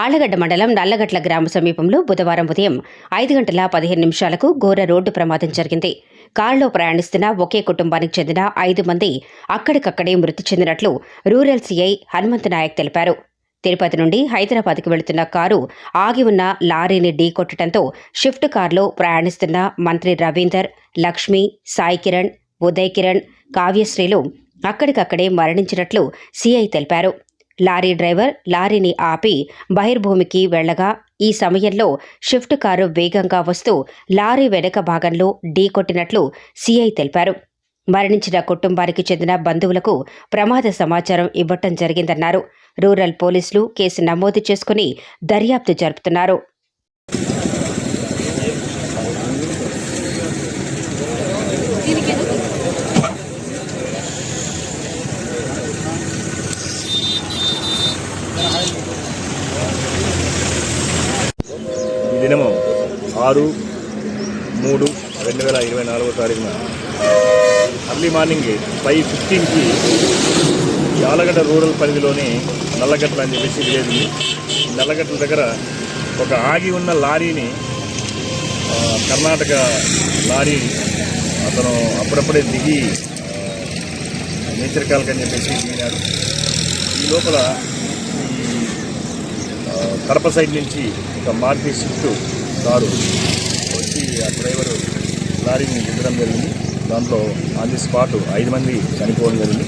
ఆళ్ళగడ్డ మండలం నల్లగట్ల గ్రామ సమీపంలో బుధవారం ఉదయం ఐదు గంటల పదిహేను నిమిషాలకు ఘోర రోడ్డు ప్రమాదం జరిగింది. కారులో ప్రయాణిస్తున్న ఒకే కుటుంబానికి చెందిన ఐదు మంది అక్కడికక్కడే మృతి చెందినట్లు రూరల్ సీఐ హనుమంత్ నాయక్ తెలిపారు. తిరుపతి నుండి హైదరాబాద్కు వెళుతున్న కారు ఆగి ఉన్న లారీని ఢీకొట్టడంతో షిఫ్ట్ కారులో ప్రయాణిస్తున్న మంత్రి రవీందర్ లక్ష్మి సాయి కిరణ్ ఉదయ్ కిరణ్ కావ్యశ్రీలు అక్కడికక్కడే మరణించినట్లు సీఐ తెలిపారు. లారీ డ్రైవర్ లారీని ఆపి బహిర్భూమికి వెళ్ళగా ఈ సమయంలో షిఫ్ట్ కారు వేగంగా వస్తూ లారీ వెనక భాగంలో ఢీకొట్టినట్లు సీఐ తెలిపారు. మరణించిన కుటుంబానికి చెందిన బంధువులకు ప్రమాద సమాచారం ఇవ్వటం జరిగిందన్నారు. రూరల్ పోలీసులు కేసు నమోదు చేసుకుని దర్యాప్తు జరుపుతున్నారు. ఈ ఆరు మూడు రెండు వేల ఇరవై నాలుగో తారీఖున అర్లీ మార్నింగ్ ఫైవ్ ఫిఫ్టీన్కి యాలగడ్డ రూరల్ పరిధిలోని నల్లగట్ల అని చెప్పేసి విలేజ్ ఉంది ఈ నల్లగట్ల దగ్గర ఒక ఆగి ఉన్న లారీని కర్ణాటక లారీ అతను అప్పుడప్పుడే దిగి నేచర్ కాల్క్ అని చెప్పేసి దిగినాడు. ఈ లోపల ఈ కడప సైడ్ నుంచి ఒక మారుతి స్విఫ్ట్ కారు వచ్చి ఆ డ్రైవర్ లారీని దిద్దడం జరిగింది. దాంట్లో ఆన్ ది స్పాట్ ఐదు మంది చనిపోవడం జరిగింది.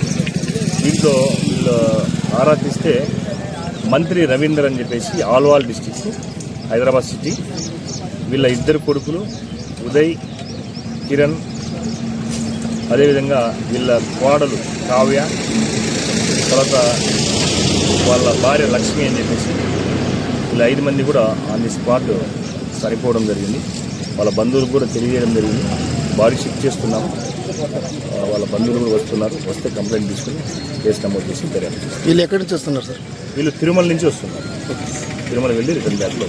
దీంట్లో వీళ్ళు ఆరా తీస్తే మంత్రి రవీందర్ అని చెప్పేసి ఆల్వాల్ డిస్టిక్ హైదరాబాద్ సిటీ. వీళ్ళ ఇద్దరు కొడుకులు ఉదయ్ కిరణ్ అదేవిధంగా వీళ్ళ కోడలు కావ్య తర్వాత వాళ్ళ భార్య లక్ష్మి అని చెప్పేసి వీళ్ళ ఐదు మంది కూడా ఆన్ ది స్పాట్ చనిపోవడం జరిగింది. వాళ్ళ బంధువులకు కూడా తెలియజేయడం జరిగింది. బాడీ షిఫ్ట్ చేస్తున్నాము. ఆ, వాళ్ళ బంధువులు కూడా వస్తున్నారు. వస్తే కంప్లైంట్ తీసుకుని కేసు నమోదు చేసి దర్యాప్తు. వీళ్ళు ఎక్కడి నుంచి వస్తున్నారు సార్? వీళ్ళు తిరుమల నుంచి వస్తున్నారు. తిరుమల వెళ్ళి రిటర్న్ బ్యాక్లో